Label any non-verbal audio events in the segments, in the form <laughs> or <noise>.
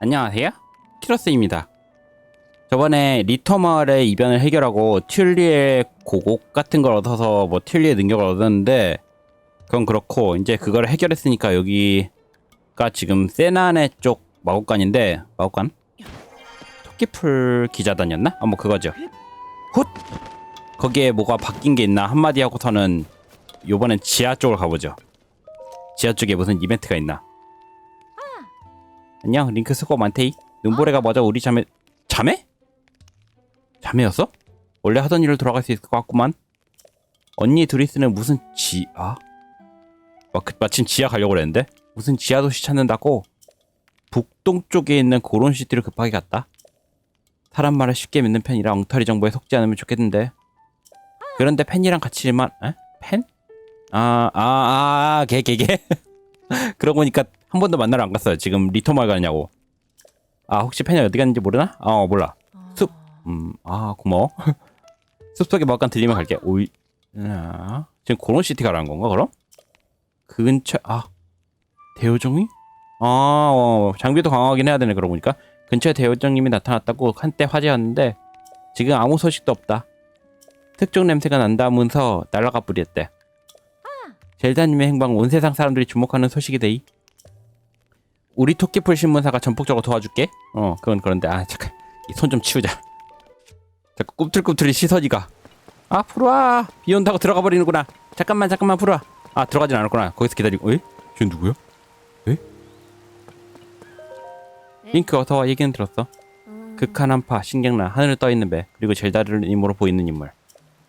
안녕하세요. 키로스입니다. 저번에 리터 마을의 이변을 해결하고 튤리의 고곡 같은 걸 얻어서 뭐 튤리의 능력을 얻었는데 그건 그렇고 이제 그걸 해결했으니까 여기가 지금 세나네 쪽 마법관인데 마법관 토끼풀 기자단이었나? 아 뭐 그거죠. 훗 거기에 뭐가 바뀐 게 있나 한마디 하고서는 요번엔 지하 쪽으로 가보죠. 지하 쪽에 무슨 이벤트가 있나? 안녕 링크 수고 많테이 눈보라가 맞아 우리 자매 자매? 자매였어? 원래 하던 일을 돌아갈 수 있을 것 같구만 언니 둘이 쓰는 무슨 지하? 마, 그, 마침 지하 가려고 그랬는데 무슨 지하 도시 찾는다고 북동쪽에 있는 고론 시티를 급하게 갔다 사람 말을 쉽게 믿는 편이라 엉터리 정보에 속지 않으면 좋겠는데 그런데 펜이랑 같이만 에? 펜? 아, 아, 아. <laughs> 그러고 보니까 한 번도 만나러 안 갔어요. 지금 리토말 가냐고. 아, 혹시 펜이 어디 갔는지 모르나? 아, 어, 몰라. 숲. 음, 아, 고마워. <laughs> 숲속에 막간 들리면 갈게. 오이. 아, 지금 고론 시티 가라는 건가, 그럼? 그 근처, 아, 대요정이? 아, 어, 장비도 강화하긴 해야 되네, 그러고 보니까. 근처에 대요정님이 나타났다고 한때 화제였는데, 지금 아무 소식도 없다. 특종 냄새가 난다면서 날라가 뿌렸대. 젤다님의 행방 온 세상 사람들이 주목하는 소식이 되이. 우리 토끼풀 신문사가 전폭적으로 도와줄게. 어, 그건 그런데 아 잠깐 이 손 좀 치우자. 자꾸 꿈틀꿈틀이 시선이가. 아 풀어와. 비 온다고 들어가 버리는구나. 잠깐만 잠깐만 풀어와. 아 들어가진 않았구나. 거기서 기다리고. 에? 쟤 누구야? 에? 링크 어서 와 얘기는 들었어. 극한 한파, 신경나, 하늘을 떠 있는 배, 그리고 젤다를 임으로 보이는 인물.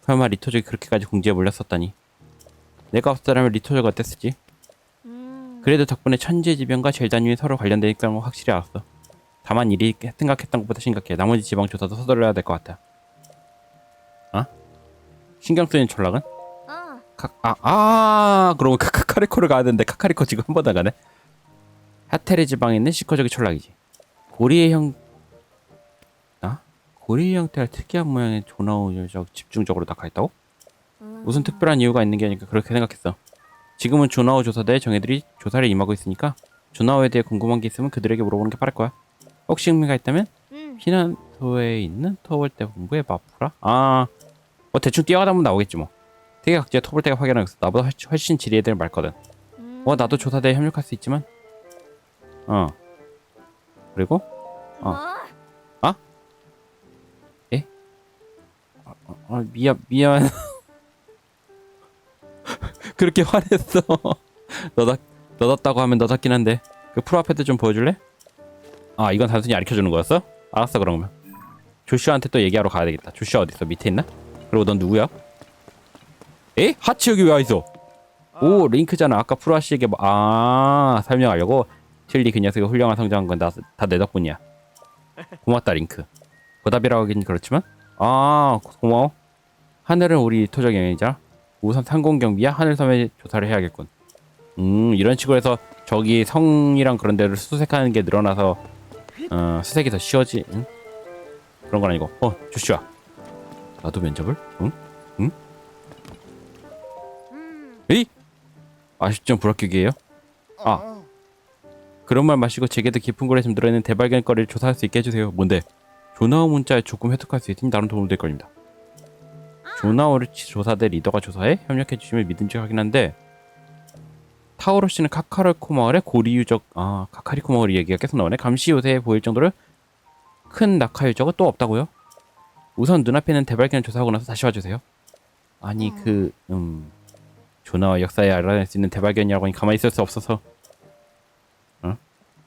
설마 리토족이 그렇게까지 궁지에 몰렸었다니. 내가 없었다면 리토족 어땠을지. 그래도 덕분에 천재지변과 젤다님이 서로 관련돼 있다는 걸 확실히 알았어. 다만 일이 생각했던 것보다 심각해. 나머지 지방 조사도 서둘러야 될 것 같아. 어? 신경 쓰이는 전락은? 어, 카, 아, 아, 그러면 카, 카카리코를 가야 되는데 카카리코 지금 한번안 가네. 하테르 지방에 있는 시커적인 전락이지. 고리의 형, 아? 고리의 형태가 특이한 모양의 조나우 녀석 집중적으로 다 가있다고? 무슨 특별한 이유가 있는 게 아니까 그렇게 생각했어. 지금은 조나우 조사대에 정예들이 조사를 임하고 있으니까 조나우에 대해 궁금한 게 있으면 그들에게 물어보는 게 빠를 거야. 혹시 흥미가 있다면 음, 피난소에 있는 터벌대 본부의 마프라? 아, 뭐 대충 뛰어가다 보면 나오겠지 뭐. 세계 각지의 터벌대가 확인하고 있어. 나보다 훨씬, 훨씬 지리 애들 많거든. 음. 뭐 나도 조사대에 협력할 수 있지만, 어. 그리고 어. 뭐? 어, 어, 미안 미안. <laughs> 그렇게 <laughs> 화냈어. 너다 너답다고 하면 너답긴 한데 그 프로 앞에도 좀 보여줄래? 아 이건 단순히 가르쳐주는 거였어? 알았어 그러면. 조슈아한테 또 얘기하러 가야 되겠다. 조슈아 어디 있어? 밑에 있나? 그리고 넌 누구야? 에? 하치 여기 왜 와 있어? 오 링크잖아. 아까 프로 아씨에게 뭐, 아 설명하려고 틸리 그 녀석이 훌륭한 성장한 건 다 내 덕분이야. 고맙다 링크. 보답이라고 하긴 그렇지만 아 고마워. 하늘은 우리 토적 영역이자 우선 상공 경비야 하늘섬에 조사를 해야겠군. 음 이런 식으로 해서 저기 성이랑 그런 데를 수색하는 게 늘어나서 어 수색이 더 쉬워지. 응? 그런 건 아니고. 어 조슈아. 나도 면접을? 응? 응? 음, 에이? 아쉽지만 불합격이에요. 아. 어. 그런 말 마시고 제게도 깊은 곳에 좀 들어있는 대발견거리를 조사할 수 있게 해주세요. 뭔데? 조나우 문자에 조금 획득할 수 있으니 나름 도움 될 겁니다. 조나우를 조사대 리더가 조사해 협력해 주시면 믿음직하긴 한데 타오로 씨는 카카르코 마을의 고리 유적 아 카카리코 마을 얘기가 계속 나오네. 감시 요새에 보일 정도로 큰 낙하 유적은 또 없다고요? 우선 눈앞에 있는 대발견을 조사하고 나서 다시 와주세요. 아니 그 음 조나와 역사에 알아낼 수 있는 대발견이라고 하니 가만히 있을 수 없어서 어?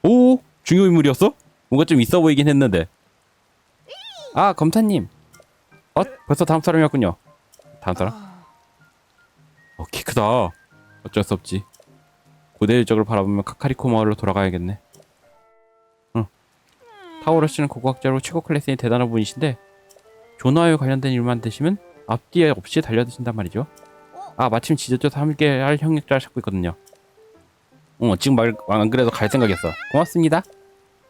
오 중요 인물이었어? 뭔가 좀 있어 보이긴 했는데 아 검사님 어 벌써 다음 사람이었군요 다음 사람? 어 키 크다 어쩔 수 없지 고대 일적을 바라보면 카카리코 마을로 돌아가야겠네 응 타오르 씨는 고고학자로 최고 클래스의 대단한 분이신데 조나와 관련된 일만 되시면 앞뒤에 없이 달려드신단 말이죠 아 마침 지저조사 함께 할 협력자를 찾고 있거든요 어 지금 말 안 그래도 갈 생각이었어 고맙습니다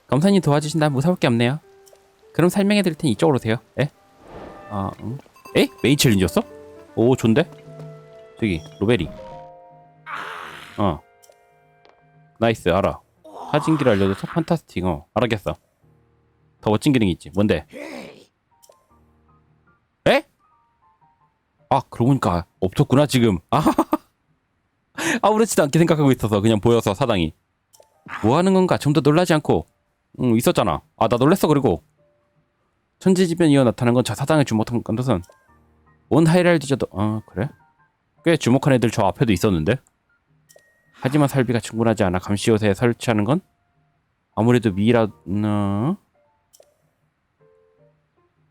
검사님 도와주신다면 무서울 게 없네요 그럼 설명해 드릴 테니 이쪽으로 오세요 에? 아 응? 에? 메인 챌린지였어? 오 좋은데? 저기 로베리. 어. 나이스 알아. 사진기를 알려줘서 판타스틱 어. 알았겠어. 더 멋진 기능이 있지. 뭔데? 에? 아 그러고 보니까 없었구나 지금. 아 <laughs> 아무렇지도 않게 생각하고 있어서 그냥 보여서 사당이. 뭐 하는 건가? 좀 더 놀라지 않고. 응 있었잖아. 아 나 놀랬어 그리고. 천지지변 이어 나타난 건 저 사당의 주목한 것은 온 하이랄 뒤져도 어 그래? 꽤 주목한 애들 저 앞에도 있었는데 하지만 살비가 충분하지 않아 감시 요새에 설치하는 건 아무래도 미이라 어?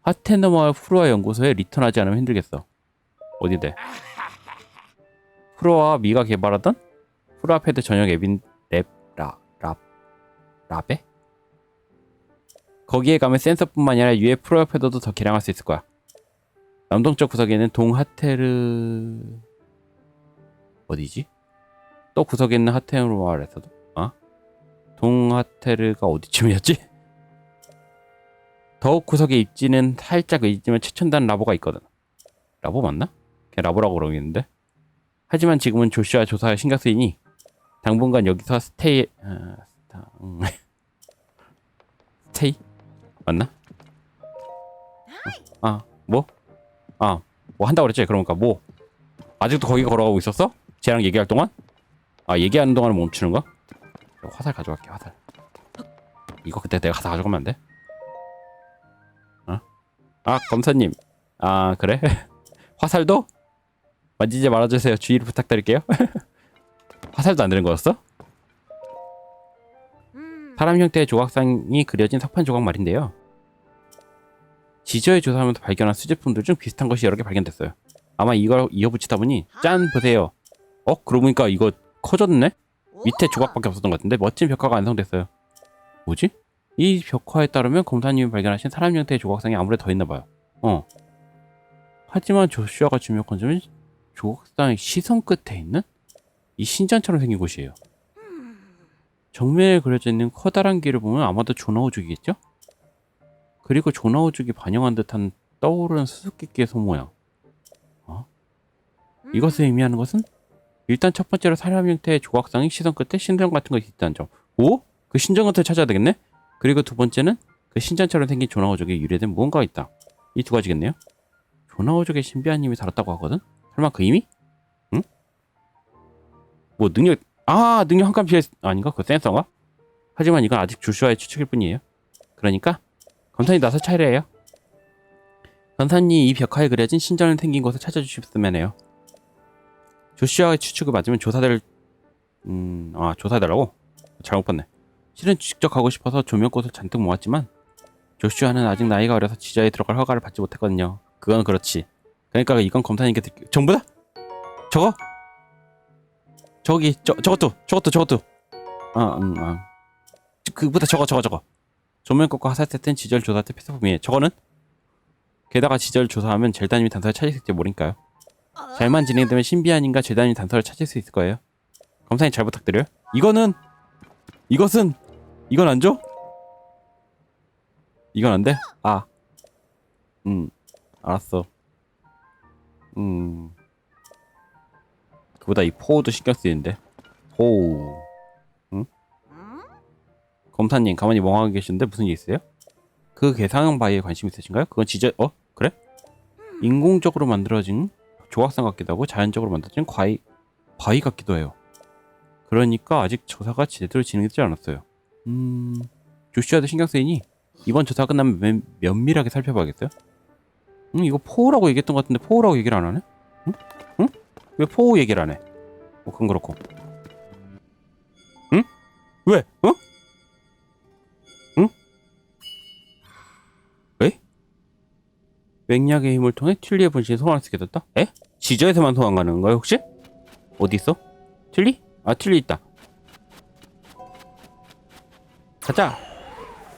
하테너마을 프로와 연구소에 리턴하지 않으면 힘들겠어 어디대 프로와 미가 개발하던 프로아패드 전용 앱인 랩라랍 라베? 거기에 가면 센서뿐만 아니라 위에 프로아패드도 더 개량할 수 있을 거야 남동쪽 구석에는 동하테르 어디지? 또 구석에 있는 하테르 마을에서도 어? 동하테르가 어디쯤이었지? 더욱 구석에 입지는 살짝 의지만 최첨단 라보가 있거든 라보 맞나? 그냥 라보라고 그러겠는데 하지만 지금은 조슈아 조사에 신경 쓰이니 당분간 여기서 스테이 아, 스타, 음. <laughs> 스테이 맞나? 어, 아 뭐? 아 뭐 한다고 그랬지 그러니까 뭐 아직도 거기 걸어가고 있었어? 쟤랑 얘기할 동안? 아 얘기하는 동안 멈추는 거? 화살 가져갈게 화살 이거 그때 내가 가서 가져가면 안 돼? 어? 아 검사님 아 그래? <laughs> 화살도? 만지지 말아주세요 주의를 부탁드릴게요 <laughs> 화살도 안 되는 거였어? 사람 형태의 조각상이 그려진 석판 조각 말인데요 지저에 조사하면서 발견한 수제품들 중 비슷한 것이 여러 개 발견됐어요 아마 이걸 이어붙이다 보니 짠 보세요 어? 그러고 보니까 이거 커졌네? 밑에 조각밖에 없었던 것 같은데 멋진 벽화가 완성됐어요. 뭐지? 이 벽화에 따르면 검사님이 발견하신 사람 형태의 조각상이 아무래도 더 있나 봐요. 어. 하지만 조슈아가 주목한 점은 조각상의 시선 끝에 있는 이 신전처럼 생긴 곳이에요. 정면에 그려져 있는 커다란 길을 보면 아마도 조나우죽이겠죠? 그리고 조나우죽이 반영한 듯한 떠오르는 수수께끼의 손모양. 어? 이것을 의미하는 것은 일단 첫 번째로 사람 형태의 조각상이 시선 끝에 신전 같은 것이 있다는 점. 오? 그 신전 같은 걸 찾아야 되겠네? 그리고 두 번째는 그 신전처럼 생긴 조나우족에 유래된 무언가가 있다. 이 두 가지겠네요. 조나우족의 신비한 힘이 다뤘다고 하거든? 설마 그 힘이? 응? 뭐 능력, 아, 능력 한감 피해, 아닌가? 그 센서가? 하지만 이건 아직 조슈아의 추측일 뿐이에요. 그러니까, 검사님 나서 차례예요. 검사님 이 벽화에 그려진 신전을 생긴 곳을 찾아주셨으면 해요. 조슈아의 추측을 맞으면 조사될 음, 아 조사해달라고? 잘못 봤네. 실은 직접 가고 싶어서 조명꽃을 잔뜩 모았지만 조슈아는 아직 나이가 어려서 지자에 들어갈 허가를 받지 못했거든요. 그건 그렇지. 그러니까 이건 검사님께 드릴게요. 전부 다? 저거? 저기 저 저것도 저것도 저것도. 아, 음, 아. 그보다 저거 저거 저거. 조명꽃과 화살 세트는 지절 조사 때 필수품이에요. 저거는? 게다가 지절 조사하면 젤다님이 단서를 찾을 수 있을지 모르니까요. 잘만 진행되면 신비한 인가 재단이 단서를 찾을 수 있을 거예요. 검사님 잘 부탁드려요. 이거는 이것은 이건 안 줘? 이건 안 돼? 아, 음, 알았어. 음, 그보다 이 포우도 신경 쓰이는데. 응? 검사님 가만히 멍하게 계시는데 무슨 일 있어요? 그 개상형 바위에 관심 있으신가요? 그건 지저 어 그래? 인공적으로 만들어진 조각상 같기도 하고 자연적으로 만들어진 과이 바위 같기도 해요. 그러니까 아직 조사가 제대로 진행되지 않았어요. 음, 조슈아도 신경 쓰이니 이번 조사 끝나면 면, 면밀하게 살펴봐야겠어요. 음, 이거 포우라고 얘기했던 것 같은데 포우라고 얘기를 안 하네? 응? 응? 왜 포우 얘기를 안 해? 어, 그건 그렇고. 응? 왜? 어? 맹약의 힘을 통해 틸리의 분신이 소환할 수 있게 됐다? 에? 지저에서만 소환 가능한가요 혹시? 어디 있어? 틸리? 아 틸리 있다 가자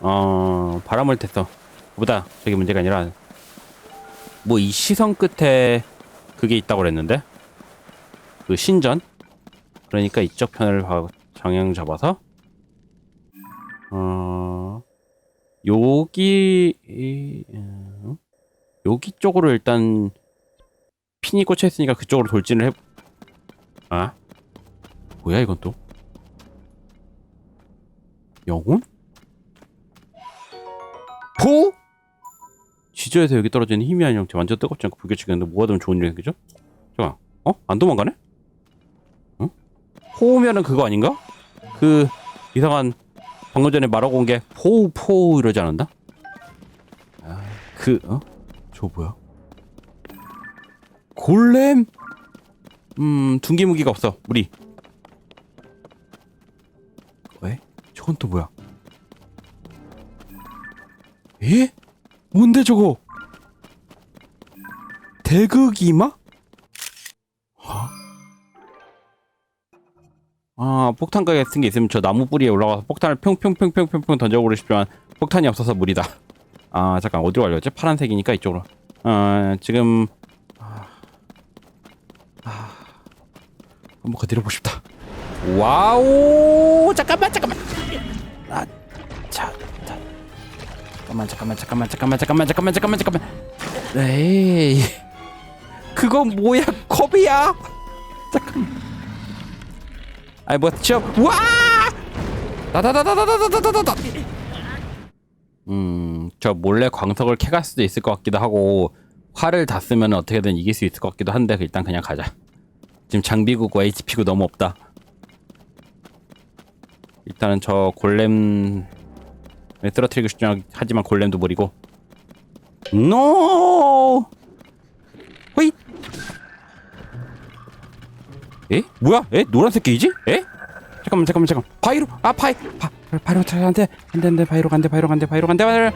어... 바람을 탔어 그보다 저게 문제가 아니라 뭐 이 시선 끝에 그게 있다고 그랬는데 그 신전 그러니까 이쪽 편을 봐- 방향 잡아서 어... 여기 이- 어? 여기 쪽으로 일단 핀이 꽂혀 있으니까 그쪽으로 돌진을 해. 아? 뭐야 이건 또? 영혼? 포? 지저에서 여기 떨어지는 아닌 형태 완전 뜨겁지 않고 불규칙한데 되면 좋은 일이 생기죠? 잠깐 어? 안 도망가네? 어? 포우면은 그거 아닌가? 그 이상한 방금 전에 말하고 온 게 포우 포우 이러지 않았나? 아, 그 어? 저 뭐야? 골렘? 음 둔기 무기가 없어 우리 왜? 저건 또 뭐야? 에? 뭔데 저거? 대극이마? 하? 아 폭탄 가게 같은 게 있으면 저 나무 뿌리에 올라가서 폭탄을 평평평평평평 던져보고 싶지만 폭탄이 없어서 무리다 아 잠깐 어디로 가려지? 파란색이니까 이쪽으로. 아 지금 아, 아, 한번 거들어보고 싶다. 와우! 잠깐만 잠깐만! 아 자 자, 잠깐만 잠깐만 잠깐만 잠깐만 잠깐만 잠깐만 잠깐만 잠깐만. 에이. 그건 뭐야 컵이야? 잠깐. 아이 뭐 치워 와! 다다다다다다다다다다 음 저 몰래 광석을 캐갈 수도 있을 것 같기도 하고 활을 다 쓰면 어떻게든 이길 수 있을 것 같기도 한데 일단 그냥 가자 지금 장비구고 HP구 너무 없다 일단은 저 골렘 쓰러뜨리고 싶지 않- 하지만 골렘도 버리고 노 호잇 에? 뭐야? 에? 노란색 게이지? 에? 잠깐만 잠깐만 잠깐 바이로 아 바이 바, 바이로 안돼. 안돼 안돼. 바이로 간대 바이로 간대 바이로 간대 바이로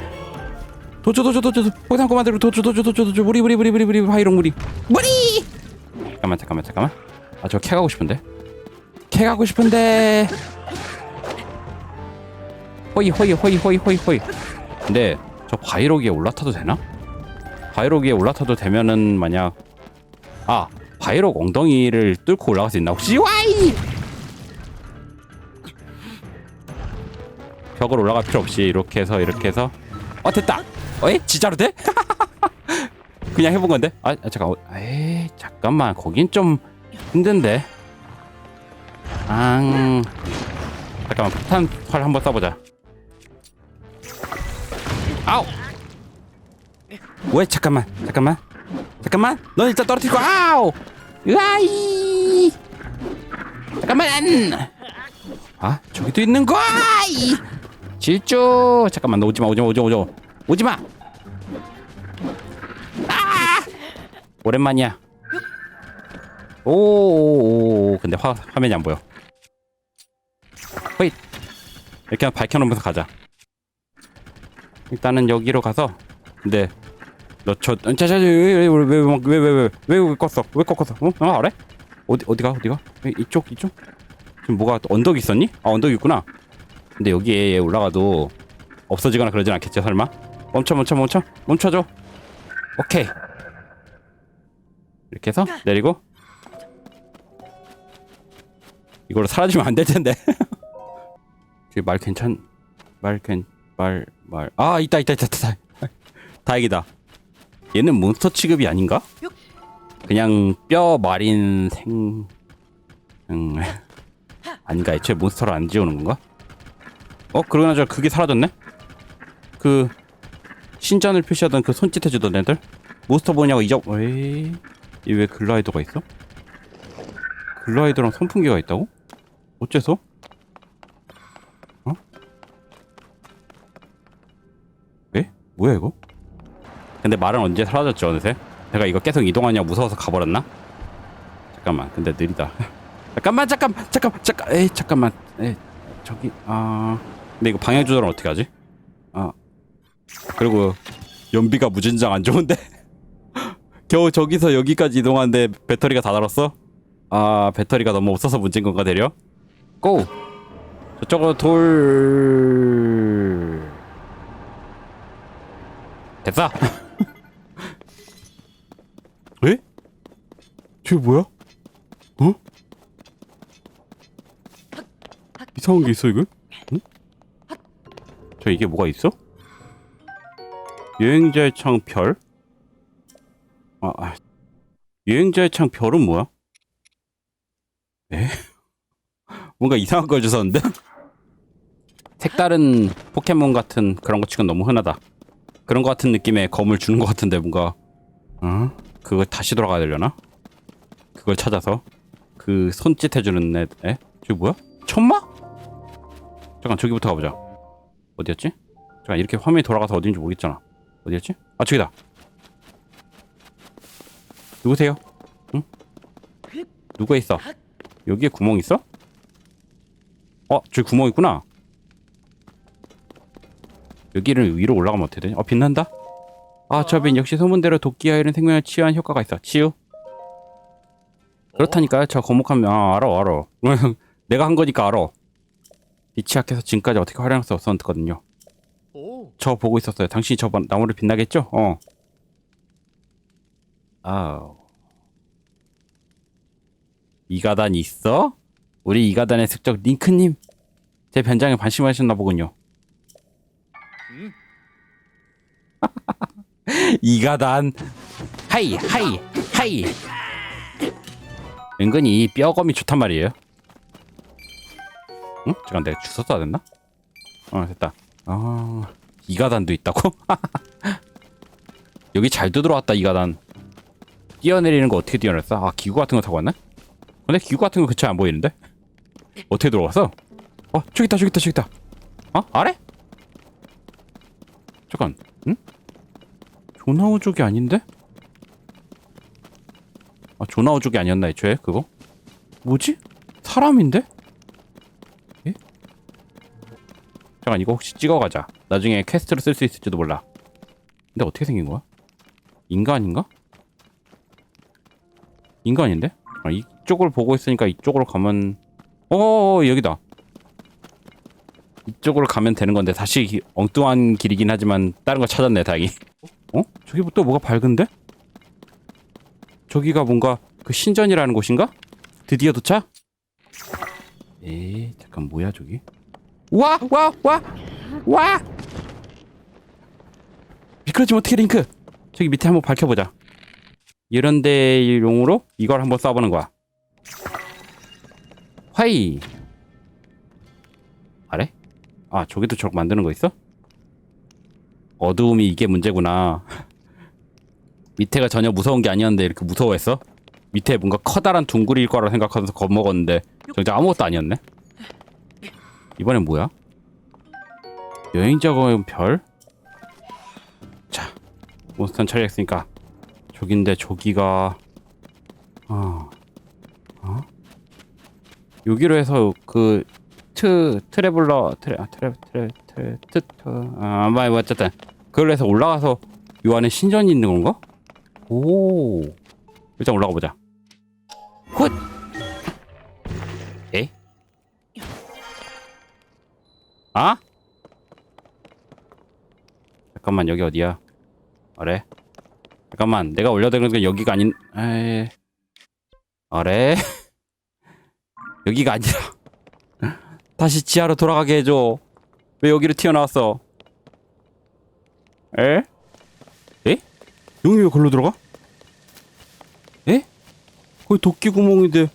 도주 도주 도주 포상 꼬마대로 도주 도주 도주 도주 무리 무리 무리 무리 무리. 바이로 무리. 무리! 잠깐만 잠깐만 잠깐만. 아 저 캐 가고 싶은데. 캐 가고 싶은데. 호이 호이 호이 호이 호이 호이. 근데 저 바이로기에 올라타도 되나? 바이로기에 올라타도 되면은 만약 아 바이록 엉덩이를 뚫고 올라갈 수 있나? 혹시? 와이 벽을 올라갈 필요 없이 이렇게 해서 이렇게 해서. 어 됐다. 어이 진짜로 돼? <laughs> 그냥 해본 건데? 아 아, 잠깐 어, 에이 잠깐만. 거긴 좀 힘든데. 앙. 잠깐만 폭탄 활 한번 쏴보자. 아우! 왜 잠깐만 잠깐만. 잠깐만! 넌 일단 떨어뜨리고 아우! 으아이! 잠깐만! 아 저기도 있는 거야 이 질주! 잠깐만 너 오지마 오지마 오지마 오지마. 아! 오랜만이야. 오오오 근데 화, 화면이 안 보여. 허이 이렇게 밝혀놓으면서 가자. 일단은 여기로 가서 근데 너저 자자 왜왜왜왜왜왜왜 껐어? 왜 껐어? 어? 어 아래? 어디 어디가 어디가? 에, 이쪽 이쪽? 지금 뭐가 또 언덕 있었니? 아 언덕 있구나 근데 여기에 올라가도 없어지거나 그러진 않겠지 설마? 멈춰 멈춰 멈춰? 멈춰줘. 오케이. 이렇게 해서 내리고. 이걸로 사라지면 안 될 텐데. 저기 <laughs> 말 괜찮 말 괜 말 말 아 있다 있다 있다 있다. <laughs> 다행이다. 얘는 몬스터 취급이 아닌가? 그냥 뼈 마린 생... 음... <laughs> 아닌가? 애초에 몬스터를 안 지우는 건가? 어? 그러나 저 그게 사라졌네? 그... 신전을 표시하던 그 손짓 해주던 애들? 몬스터 보냐고 잊어... 에이... 이왜 글라이더가 있어? 글라이더랑 선풍기가 있다고? 어째서? 어? 에? 뭐야 이거? 근데 말은 언제 사라졌죠 어느새? 내가 이거 계속 이동하냐 무서워서 가버렸나? 잠깐만 근데 느리다 <laughs> 잠깐만 잠깐 잠깐 잠깐 에이 잠깐만 에이 저기 아 근데 이거 방향 조절은 어떻게 하지? 아 그리고 연비가 무진장 안 좋은데 <laughs> 겨우 저기서 여기까지 이동하는데 배터리가 다 닳았어? 아 배터리가 너무 없어서 문제인 건가 대려? 고! 저쪽으로 돌 됐어 <laughs> 에? 저게 뭐야? 어? 이상한 게 있어 이거? 응? 저 이게 뭐가 있어? 여행자의 창 별? 아, 아. 여행자의 창 별은 뭐야? 에? <laughs> 뭔가 이상한 걸 주셨는데? 색다른 포켓몬 같은 그런 거 치곤 너무 흔하다. 그런 거 같은 느낌의 검을 주는 것 같은데 뭔가 어? 그걸 다시 돌아가야 되려나? 그걸 찾아서 그 손짓 해주는 애, 애? 저기 뭐야? 천마? 잠깐 저기부터 가보자. 어디였지? 잠깐 이렇게 화면이 돌아가서 어딘지 모르겠잖아. 어디였지? 아 저기다. 누구세요? 응? 누가 있어? 여기에 구멍 있어? 어, 저기 구멍 있구나. 여기를 위로 올라가면 어떻게 되지? 어, 빛난다? 아, 저빛 역시 소문대로 도끼와 이런 생명을 치유한 효과가 있어. 치유? 그렇다니까요. 저 거목하면 아, 알아, 알아. <laughs> 내가 한 거니까 알아. 빛이 약해서 지금까지 어떻게 활용할 수 없었거든요. 오. 저 보고 있었어요. 당신이 저 번- 나무를 빛나겠죠? 어. 아우. 이가단 있어? 우리 이가단의 숙적 링크님. 제 변장에 관심하셨나 보군요. <laughs> 음. 이가단. 하이, 하이, 하이. 은근히 뼈검이 좋단 말이에요. 응? 잠깐 내가 주워 써야 됐나? 어, 됐다. 아, 이가단도 있다고? <laughs> 여기 잘 들어왔다 이가단. 뛰어내리는 거 어떻게 뛰어냈어? 아 기구 같은 거 타고 왔나? 근데 기구 같은 거 그치 안 보이는데? 어떻게 들어왔어? 어 저기 있다 저기 있다 저기 있다. 어 아래? 잠깐, 응? 조나우족이 아닌데? 아 조나우족이 아니었나 애초에 그거? 뭐지? 사람인데? 잠깐 이거 혹시 찍어가자. 나중에 퀘스트로 쓸 수 있을지도 몰라. 근데 어떻게 생긴 거야? 인간인가? 인간인데? 아, 이쪽을 보고 있으니까 이쪽으로 가면 어 여기다. 이쪽으로 가면 되는 건데 다시 기- 엉뚱한 길이긴 하지만 다른 거 찾았네 다행히. 어? 저기 또 뭐가 밝은데? 저기가 뭔가 그 신전이라는 곳인가? 드디어 도착? 에이 잠깐 뭐야 저기? 와! 와! 와! 와! 미끄러지면 어떻게 링크? 저기 밑에 한번 밝혀보자. 이런 데용으로 이걸 한번 쏴보는 거야. 화이. 아래? 아 저기도 저렇게 만드는 거 있어? 어두움이 이게 문제구나. <laughs> 밑에가 전혀 무서운 게 아니었는데 이렇게 무서워했어? 밑에 뭔가 커다란 둥구리일 거라 생각하면서 겁먹었는데 정작 아무것도 아니었네. 이번엔 뭐야? 여행자가 별? 자, 몬스터는 처리했으니까 저긴데 저기가 어, 어? 여기로 해서 그 트 트래블러 트래 아, 트래 트래 트래 트트 아, 뭐 어쨌든 그걸로 해서 올라가서 요 안에 신전이 있는 건가? 오, 일단 올라가 보자. 훗. 아? 잠깐만 여기 어디야? 아래? 잠깐만 내가 올려드리는 건 여기가 아닌 에 아래? <laughs> 여기가 아니라 <laughs> 다시 지하로 돌아가게 해줘 왜 여기로 튀어나왔어 에? 에? 용이 왜 걸로 들어가? 에? 거기 도끼 구멍인데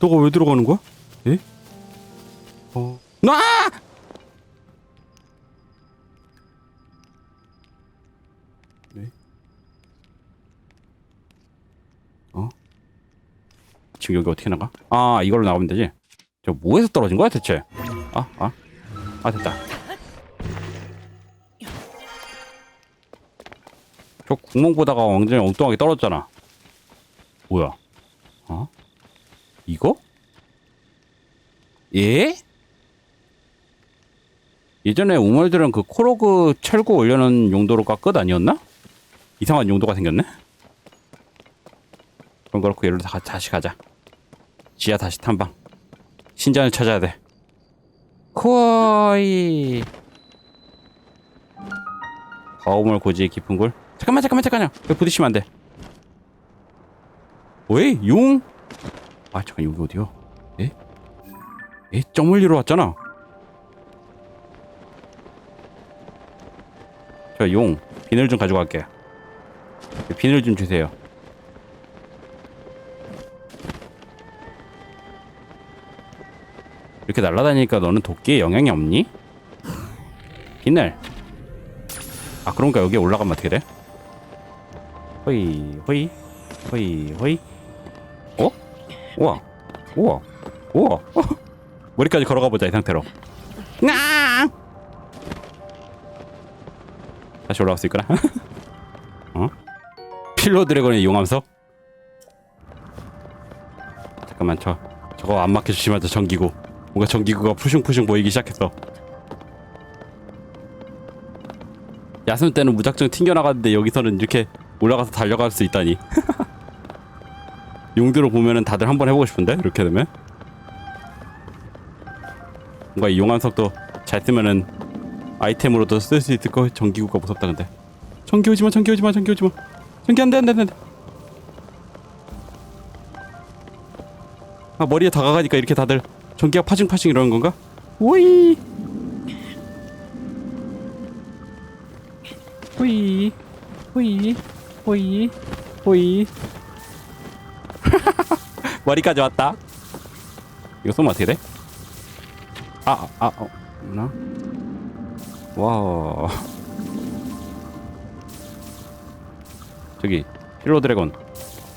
너가 왜 들어가는 거야? 에? 어. 나! 네? 어? 지금 여기 어떻게 나가? 아 이걸로 나가면 되지. 저 뭐에서 떨어진 거야 대체? 아 아. 아 됐다. 저 구멍 보다가 완전히 엉뚱하게 떨어졌잖아. 뭐야? 어? 이거? 예? 예전에 우물들은 그 코로그 철구 올려놓은 용도로가 끝 아니었나? 이상한 용도가 생겼네? 그럼 그렇고 얘로 다, 다시 가자. 지하 다시 탐방. 신전을 찾아야 돼. 코어이. 거우물 고지의 깊은 골. 잠깐만 잠깐만 잠깐만요. 왜 부딪히면 안 돼. 왜? 용? 아 잠깐 여기 어디요? 에? 에? 점을리러 왔잖아. 저 용 비늘 좀 가져갈게. 비늘 좀 주세요. 이렇게 날아다니니까 너는 도끼에 영향이 없니? 비늘 아 그런가 여기 올라가면 어떻게 돼? 호이 호이 호이 호이 어? 우와 우와 우와 <laughs> 머리까지 걸어가 보자 이 상태로 아! 다시 올라갈 수 있구나 어? <laughs> 필로 드래곤의 용암석? 잠깐만 저 저거 안 막혀 주시면 저 전기구. 뭔가 전기구가 푸슝푸슝 보이기 시작했어. 야숨 때는 무작정 튕겨나갔는데 여기서는 이렇게 올라가서 달려갈 수 있다니. <laughs> 용도로 보면은 다들 한번 해보고 싶은데? 이렇게 되면? 뭔가 이 용암석도 잘 쓰면은 아이템으로도 쓸 수 있을 거? 전기구가 무섭다 근데. 전기 오지마 전기 오지마 전기 오지마 전기 안돼 안돼 안돼 아 머리에 다가가니까 이렇게 다들 전기가 파싱파싱 이러는 건가? 오이 호이 호이 호이 호이 머리까지 왔다 이거 쏘면 어떻게 돼? 아, 아, 어, 나? 와. 저기, 힐로 드래곤.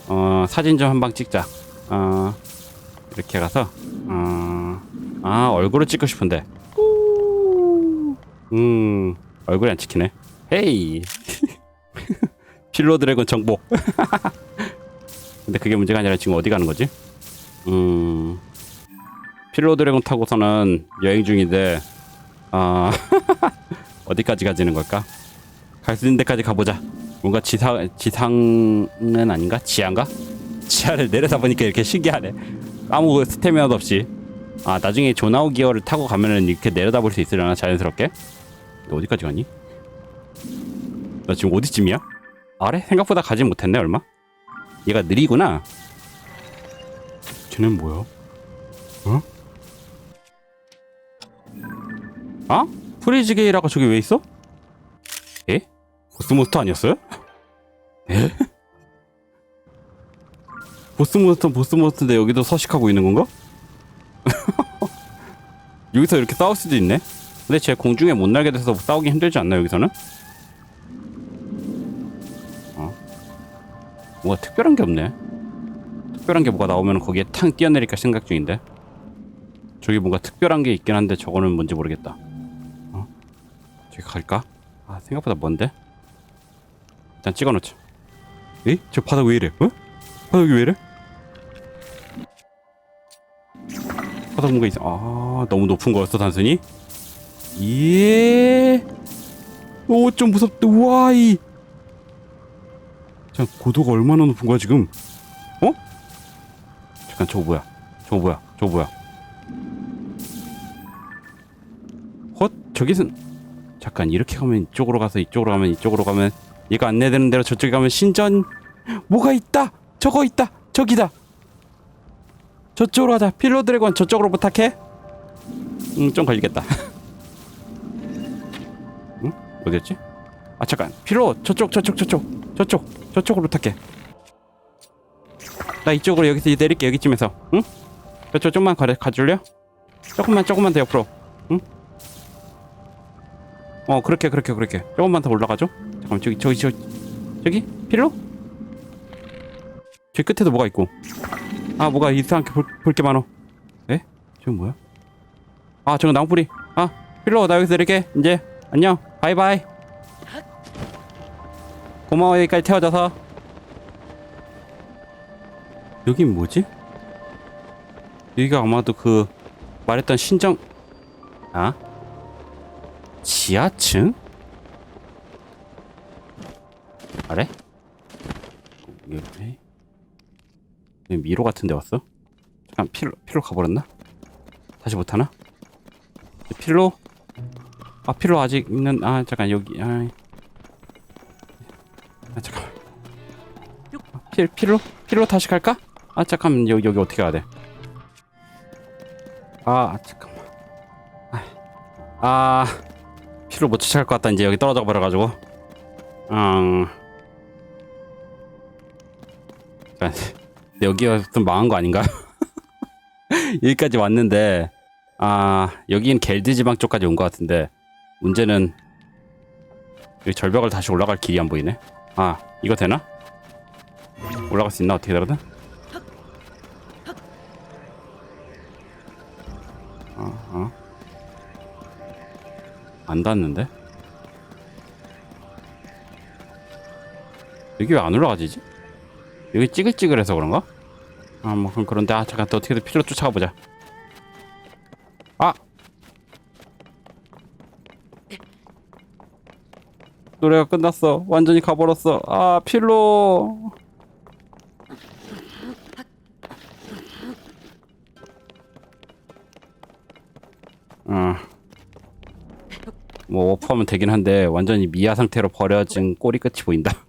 어, 사진 좀 한 방 찍자. 어, 이렇게 가서, 어, 아, 얼굴을 찍고 싶은데. 음, 얼굴이 안 찍히네. 헤이. <laughs> 필로 드래곤 정복. <laughs> 근데 그게 문제가 아니라 지금 어디 가는 거지? 음, 필로 드래곤 타고서는 여행 중인데, 아, <laughs> 어 디까지 가지는 걸까? 갈 수 있는 데까지 가보자. 뭔가 지상, 지상은 아닌가? 지하인가? 지하를 내려다 보니까 이렇게 신기하네. 아무 스태미나도 없이. 아, 나중에 조나우 기어를 타고 가면은 이렇게 내려다 볼 수 있으려나? 자연스럽게? 너 어디까지 가니? 너 지금 어디쯤이야? 아래? 생각보다 가진 못했네, 얼마? 얘가 느리구나. 쟤는 뭐야? 어? 아? 프리즈게이라가 저기 왜 있어? 예? 보스몬스터 아니었어요? 예? <laughs> 보스 몬스터 보스 몬스터인데 여기도 서식하고 있는 건가? <laughs> 여기서 이렇게 싸울 수도 있네? 근데 쟤 공중에 못 날게 돼서 싸우기 힘들지 않나 여기서는? 어? 뭐가 특별한 게 없네 특별한 게 뭐가 나오면 거기에 탕 뛰어내릴까 생각 중인데 저기 뭔가 특별한 게 있긴 한데 저거는 뭔지 모르겠다 어? 저기 갈까? 아 생각보다 먼데? 일단 찍어놓자 에이? 저 바닥 왜 이래? 어? 바닥이 왜 이래? 바닥 뭔가 있어 아 너무 높은 거였어 단순히? 예. 오 좀 무섭다 와이 자 고도가 얼마나 높은 거야 지금 어? 잠깐 저거 뭐야 저거 뭐야 저거 뭐야 헛 저기선 잠깐 이렇게 가면 이쪽으로 가서 이쪽으로 가면 이쪽으로 가면 얘가 안내되는 대로 저쪽에 가면 신전? 뭐가 있다? 저거 있다. 저기다. 저쪽으로 가자. 필로 드래곤 저쪽으로 부탁해. 음 좀 걸리겠다. <laughs> 응? 어디였지? 아 잠깐. 필로 저쪽 저쪽 저쪽. 저쪽. 저쪽으로 부탁해. 나 이쪽으로 여기서 내릴게 여기쯤에서. 응? 저쪽 좀만 가 가줄래요 조금만 조금만 더 옆으로. 응? 어 그렇게 그렇게 그렇게. 조금만 더 올라가죠 잠깐만 저기 저기 저기 저기? 필로? 저기 끝에도 뭐가 있고. 아 뭐가 이상하게 볼게 많어. 에? 저건 뭐야? 아 저거 나무뿌리. 아 필로 나 여기서 이렇게. 이제 안녕. 바이바이. 고마워 여기까지 태워줘서. 여긴 뭐지? 여기가 아마도 그 말했던 신정 아? 지하층? 여기 여기 미로 같은 데 왔어? 잠깐 필로 필로 가버렸나? 다시 못하나? 필로? 아 필로 아직 있는 아 잠깐 여기 아, 아 잠깐 아, 필 필로 필로 다시 갈까? 아 잠깐 여기 여기 어떻게 가야 돼? 아 잠깐만 아, 아 피로 못 쫓아갈 것 같다 이제 여기 떨어져 버려가지고 음 잠깐, <laughs> 여기가 좀 망한 거 아닌가? <laughs> 여기까지 왔는데 아 여긴 겔드 지방 쪽까지 온 것 같은데 문제는 여기 절벽을 다시 올라갈 길이 안 보이네. 아 이거 되나? 올라갈 수 있나 어떻게 되거든? 어, 어. 안 닿는데? 여기 왜 안 올라가지지? 여기 찌글찌글해서 그런가? 아, 뭐 그런데 아 잠깐 또 어떻게든 필로 쫓아가 보자. 아! 노래가 끝났어. 완전히 가버렸어. 아, 필로. 어. 뭐 오프하면 되긴 한데 완전히 미아 상태로 버려진 꼬리 끝이 보인다.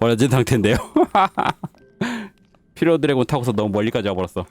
버려진 상태인데요. <laughs> 필로 드래곤 타고서 너무 멀리까지 와버렸어.